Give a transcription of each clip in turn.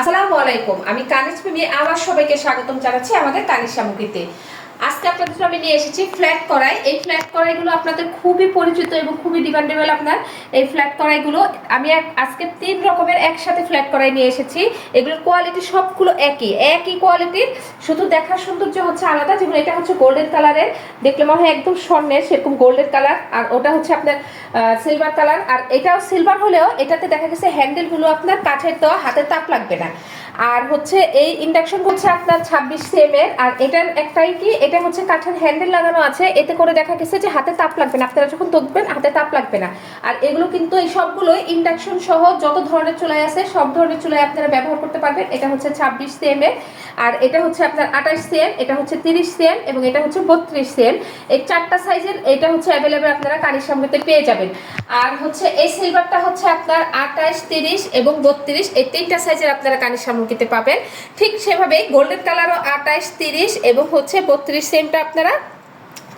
আসসালামু আলাইকুম। আমি কানিজ মিমি আবার সবাইকে স্বাগতম জানাচ্ছি আমাদের কানিজ সামগ্রীতে আজকে আপনাদের জন্য আমি নিয়ে এসেছি ফ্ল্যাট কড়াই। এই ফ্ল্যাট কড়াইগুলো আপনাদের খুবই পরিচিত এবং খুবই ডিমান্ডেবল আপনার। এই ফ্ল্যাট কড়াইগুলো, আমি আজকে তিন রকমের একসাথে ফ্ল্যাট কড়াই নিয়ে এসেছি। এগুলোর কোয়ালিটি সবগুলো একই একই কোয়ালিটির শুধু দেখার সৌন্দর্য হচ্ছে আলাদা যেমন এটা হচ্ছে গোল্ডেন কালারের দেখলে মনে হয় একদম স্বর্ণের, সেরকম গোল্ডেন কালার আর ওটা হচ্ছে আপনার সিলভার কালার আর এটাও সিলভার হলেও এটাতে দেখা গেছে হ্যান্ডেলগুলো আপনার কাঠের দেওয়া হাতে তাপ লাগবে না। আর হচ্ছে এই ইন্ডাকশন হচ্ছে আপনার ছাব্বিশ সিএম এর, আর এটার একটাই কি? এটা হচ্ছে কাঠের হ্যান্ডেল লাগানো আছে, এতে করে দেখা গেছে যে হাতে তাপ লাগবে না। আপনারা যখন দেখবেন হাতে তাপ লাগবে না। আর এগুলো কিন্তু এই সবগুলোই ইন্ডাকশন সহ যত ধরনের চুলাই আছে, সব ধরনের চুলাই আপনারা ব্যবহার করতে পারবেন। এটা হচ্ছে ছাব্বিশ এর, আর এটা হচ্ছে আপনার আঠাশ সেম এটা হচ্ছে তিরিশ সেম এবং এটা হচ্ছে বত্রিশ সেম এই চারটা সাইজের এটা হচ্ছে অ্যাভেলেবেল আপনারা কানির সামনেতে পেয়ে যাবেন। আর হচ্ছে এই সিলভারটা হচ্ছে আপনার আঠাশ, তিরিশ এবং বত্রিশ, এই তিনটা সাইজের আপনারা কানির সামগ্রীতে পাবেন। ঠিক সেভাবে গোল্ডেন কালারও আঠাশ তিরিশ এবং হচ্ছে বত্রিশ সেমটা আপনারা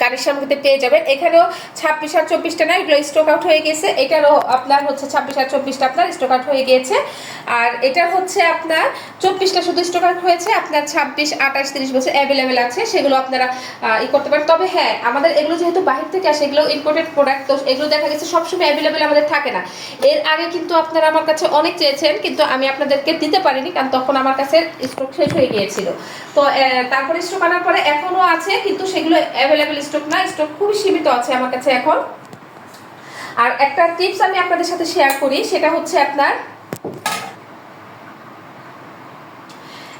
কানের সামগ্রীতে পেয়ে যাবেন। এখানেও ছাব্বিশ আর চব্বিশটা না, এগুলো স্টক আউট হয়ে গেছে। এটারও আপনার হচ্ছে ছাব্বিশ আর চব্বিশটা আপনার স্টক আউট হয়ে গিয়েছে। আর এটা হচ্ছে আপনার চব্বিশটা শুধু স্টক আউট হয়েছে, আপনার ছাব্বিশ, আঠাশ, তিরিশ বছর অ্যাভেলেবেল আছে, সেগুলো আপনারা ই করতে পারেন। তবে হ্যাঁ আমাদের এগুলো যেহেতু বাহির থেকে আসে, এগুলো ইম্পোর্টেড প্রোডাক্ট তো এগুলো দেখা গেছে সবসময় অ্যাভেলেবেল আমাদের থাকে না। এর আগে কিন্তু আপনারা আমার কাছে অনেক চেয়েছেন, কিন্তু আমি আপনাদেরকে দিতে পারিনি, কারণ তখন আমার কাছে স্টক শেষ হয়ে গিয়েছিল। তো তারপরে স্টক আনার পরে এখনও আছে, কিন্তু সেগুলো অ্যাভেলেবেল স্টক না স্টক খুবই সীমিত আছে আমার কাছে এখন। আর একটা টিপস আমি আপনাদের সাথে শেয়ার করি, সেটা হচ্ছে আপনার,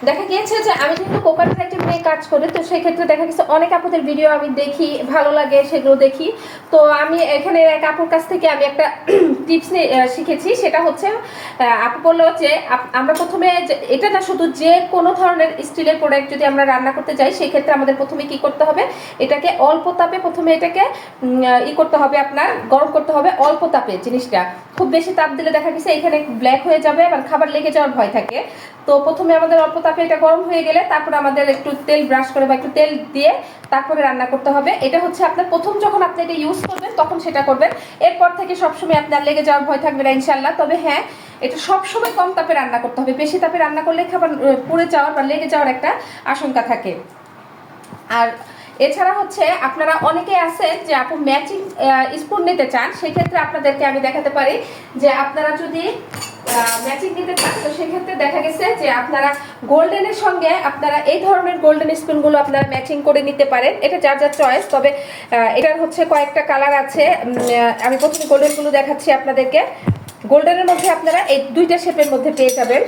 দেখা গিয়েছে যে আমি যেহেতু কোকার আইটেম নিয়ে কাজ করি, তো সেই ক্ষেত্রে দেখা গেছে অনেক আপুদের ভিডিও আমি দেখি, ভালো লাগে সেগুলো দেখি। তো আমি এখানে এক আপুর কাছ থেকে আমি একটা টিপস শিখেছি। সেটা হচ্ছে আপু বলল যে আমরা প্রথমে এটা না শুধু যে কোনো ধরনের স্টিলের প্রোডাক্ট যদি আমরা রান্না করতে যাই সেই ক্ষেত্রে আমাদের প্রথমে কি করতে হবে? এটাকে অল্প তাপে প্রথমে এটাকে ই করতে হবে আপনার, গরম করতে হবে অল্প তাপে জিনিসটা। খুব বেশি তাপ দিলে দেখা গেছে এখানে ব্ল্যাক হয়ে যাবে, আবার খাবার লেগে যাওয়ার ভয় থাকে। তো প্রথমে আমাদের অল্প তাপে এটা গরম হয়ে গেলে তারপর আমাদের একটু তেল ব্রাশ করে বা একটু তেল দিয়ে তারপরে রান্না করতে হবে। এটা হচ্ছে আপনার প্রথম যখন আপনি এটা ইউজ করবেন, তখন সেটা করবেন। এরপর থেকে সবসময় আপনার লেগে যাওয়ার ভয় থাকবে না ইনশাল্লাহ তবে হ্যাঁ এটা সবসময় কম তাপে রান্না করতে হবে। বেশি তাপে রান্না করলে খাবার পুড়ে যাওয়ার বা লেগে যাওয়ার একটা আশঙ্কা থাকে। আর এছাড়া হচ্ছে, আপনারা অনেকে আছেন যে আপু ম্যাচিং স্পুন নিতে চান, সেক্ষেত্রে আপনাদেরকে আমি দেখাতে পারি যে আপনারা যদি ম্যাচিং নিতে চান। তো সেক্ষেত্রে দেখা গেছে যে আপনারা গোল্ডেনের সঙ্গে আপনারা এই ধরনের গোল্ডেন স্পুনগুলো আপনারা ম্যাচিং করে নিতে পারেন। এটা যার যার চয়েস তবে এটার হচ্ছে কয়েকটা কালার আছে। আমি প্রথমে গোল্ডেনগুলো দেখাচ্ছি আপনাদেরকে। গোল্ডেনের মধ্যে আপনারা এই দুইটা শেপের মধ্যে পেয়ে যাবেন।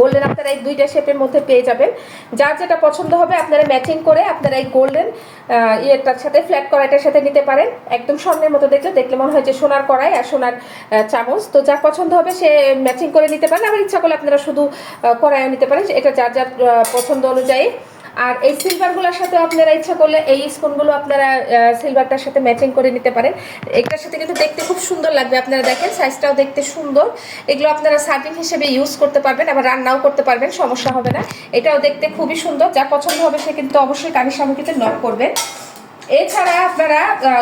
গোল্ডেন আপনারা এই দুইটা শেপের মধ্যে পেয়ে যাবেন। যার যেটা পছন্দ হবে, আপনারা ম্যাচিং করে আপনারা এই গোল্ডেন ইয়েটার সাথে ফ্ল্যাট কড়াইটার সাথে নিতে পারেন। একদম স্বর্ণের মতো দেখলে দেখলে মনে হয় যে সোনার কড়াই আর সোনার চামচ। তো যার পছন্দ হবে, সে ম্যাচিং করে নিতে পারেন। আবার ইচ্ছা করলে আপনারা শুধু কড়াইও নিতে পারেন। এটা যার যার পছন্দ অনুযায়ী। আর এই সিলভারগুলোর সাথে আপনারা ইচ্ছা করলে এই স্পুনগুলো আপনারা সিলভারটার সাথে ম্যাচিং করে নিতে পারেন। এটার সাথে কিন্তু দেখতে খুব সুন্দর লাগবে, আপনারা দেখেন সাইজটাও দেখতে সুন্দর। এগুলো আপনারা সার্ভিং হিসেবে ইউজ করতে পারবেন, আবার রান্নাও করতে পারবেন, সমস্যা হবে না। এটাও দেখতে খুবই সুন্দর, যা পছন্দ হবে সে কিন্তু অবশ্যই কানির সামগ্রীতে নক করবেন। এছাড়া আপনারা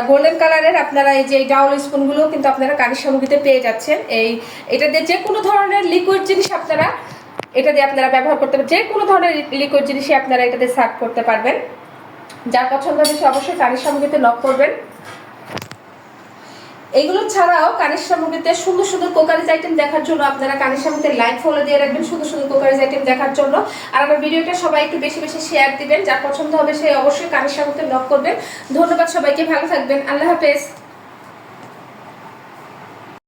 গোল্ডেন কালারের আপনারা এই যে ডাউল স্পুনগুলো কিন্তু আপনারা কানির সামগ্রীতে পেয়ে যাচ্ছেন। এই, এটা দিয়ে যে কোনো ধরনের লিকুইড জিনিস আপনারা এটা দিয়ে আপনারা ব্যবহার করতে পারবেন। যে কোনো ধরনের লিকুইড জিনিসই আপনারা এটা দিয়ে সার্ভ করতে পারবেন। যার পছন্দ হবে সে অবশ্যই কানির সামগ্রীতে নক করবেন। এগুলো ছাড়াও কানের সামগ্রীতে সুন্দর সুন্দর কোকারিজ আইটেম দেখার জন্য আপনারা কানের সামগ্রীতে লাইক ফলো দিয়ে রাখবেন সুন্দর সুন্দর কোকারিজ আইটেম দেখার জন্য। আর আমার ভিডিওটা সবাই একটু বেশি বেশি শেয়ার দিবেন। যার পছন্দ হবে সে অবশ্যই কানের সামগ্রীতে নক করবেন। ধন্যবাদ সবাইকে, ভালো থাকবেন। আল্লাহ হাফেজ।